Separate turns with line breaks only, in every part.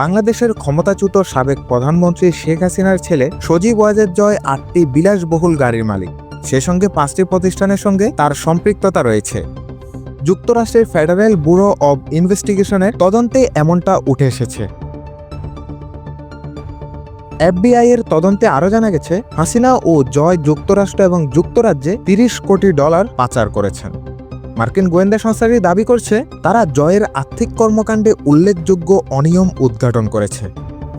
বাংলাদেশের ক্ষমতাচ্যুত সাবেক প্রধানমন্ত্রী শেখ হাসিনার ছেলে সজীব ওয়াজেদ জয় আটটি বিলাসবহুল গাড়ির মালিক। সে সঙ্গে পাঁচটি প্রতিষ্ঠানের সঙ্গে তার সম্পৃক্ততা রয়েছে। যুক্তরাষ্ট্রের ফেডারেল ব্যুরো অব ইনভেস্টিগেশনের তদন্তে এমনটা উঠে এসেছে। এফবিআই এর তদন্তে আরও জানা গেছে, হাসিনা ও জয় যুক্তরাষ্ট্র এবং যুক্তরাজ্যে তিরিশ কোটি ডলার পাচার করেছেন। মার্কিন গোয়েন্দা সংস্থাটি দাবি করছে, তারা জয়ের আর্থিক কর্মকাণ্ডে উল্লেখযোগ্য অনিয়ম উদ্ঘাটন করেছে।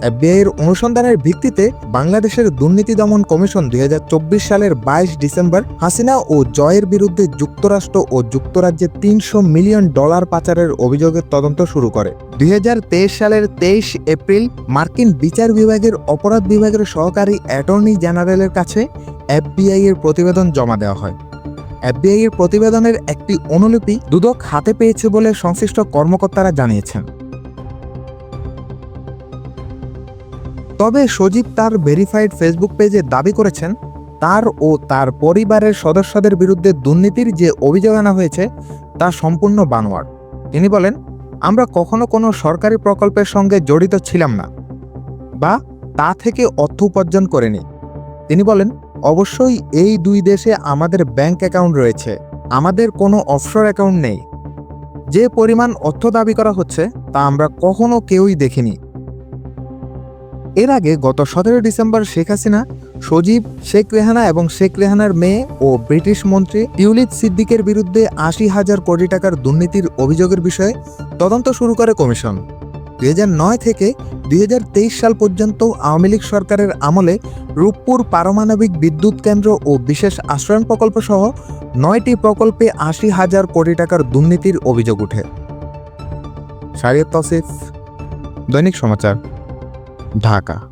এফবিআইয়ের অনুসন্ধানের ভিত্তিতে বাংলাদেশের দুর্নীতি দমন কমিশন দুই হাজার চব্বিশ সালের বাইশ ডিসেম্বর হাসিনা ও জয়ের বিরুদ্ধে যুক্তরাষ্ট্র ও যুক্তরাজ্যে তিনশো মিলিয়ন ডলার পাচারের অভিযোগের তদন্ত শুরু করে। দুই হাজার তেইশ সালের তেইশ এপ্রিল মার্কিন বিচার বিভাগের অপরাধ বিভাগের সহকারী অ্যাটর্নি জেনারেলের কাছে এফবিআই এর প্রতিবেদন জমা দেওয়া হয়। এফবিআই এর প্রতিবেদনের একটি অনুলিপি দুদক হাতে পেয়েছে বলে সংশ্লিষ্ট কর্মকর্তারা জানিয়েছেন। তবে সজীব তার ভেরিফাইড ফেসবুক পেজে দাবি করেছেন, তার ও তার পরিবারের সদস্যদের বিরুদ্ধে দুর্নীতির যে অভিযোগ আনা হয়েছে, তা সম্পূর্ণ বানোয়ার তিনি বলেন, আমরা কখনো কোনো সরকারি প্রকল্পের সঙ্গে জড়িত ছিলাম না বা তা থেকে অর্থ উপার্জন করেনি। তিনি বলেন অবশ্যই এই দুই দেশে আমাদের ব্যাংক অ্যাকাউন্ট রয়েছে। আমাদের কোনো অফশোর অ্যাকাউন্ট নেই। যে পরিমাণ অর্থ দাবি করা হচ্ছে, তা আমরা কখনো কেউই দেখিনি। এর আগে গত সতেরো ডিসেম্বর শেখ হাসিনা, সজীব শেখ রেহানা এবং শেখ রেহানার মেয়ে ও ব্রিটিশ মন্ত্রী টিউলিদ সিদ্দিকের বিরুদ্ধে আশি হাজার কোটি টাকার দুর্নীতির অভিযোগের বিষয়ে তদন্ত শুরু করে কমিশন। দুই থেকে দুই হাজার তেইশ সাল পর্যন্ত আওয়ামী লীগ সরকারের আমলে রূপপুর পারমাণবিক বিদ্যুৎ কেন্দ্র ও বিশেষ আশ্রয়ণ প্রকল্প সহ নয়টি প্রকল্পে আশি হাজার কোটি টাকার দুর্নীতির অভিযোগ ওঠে। শারিয়ত তসিফ, দৈনিক সমাচার, ঢাকা।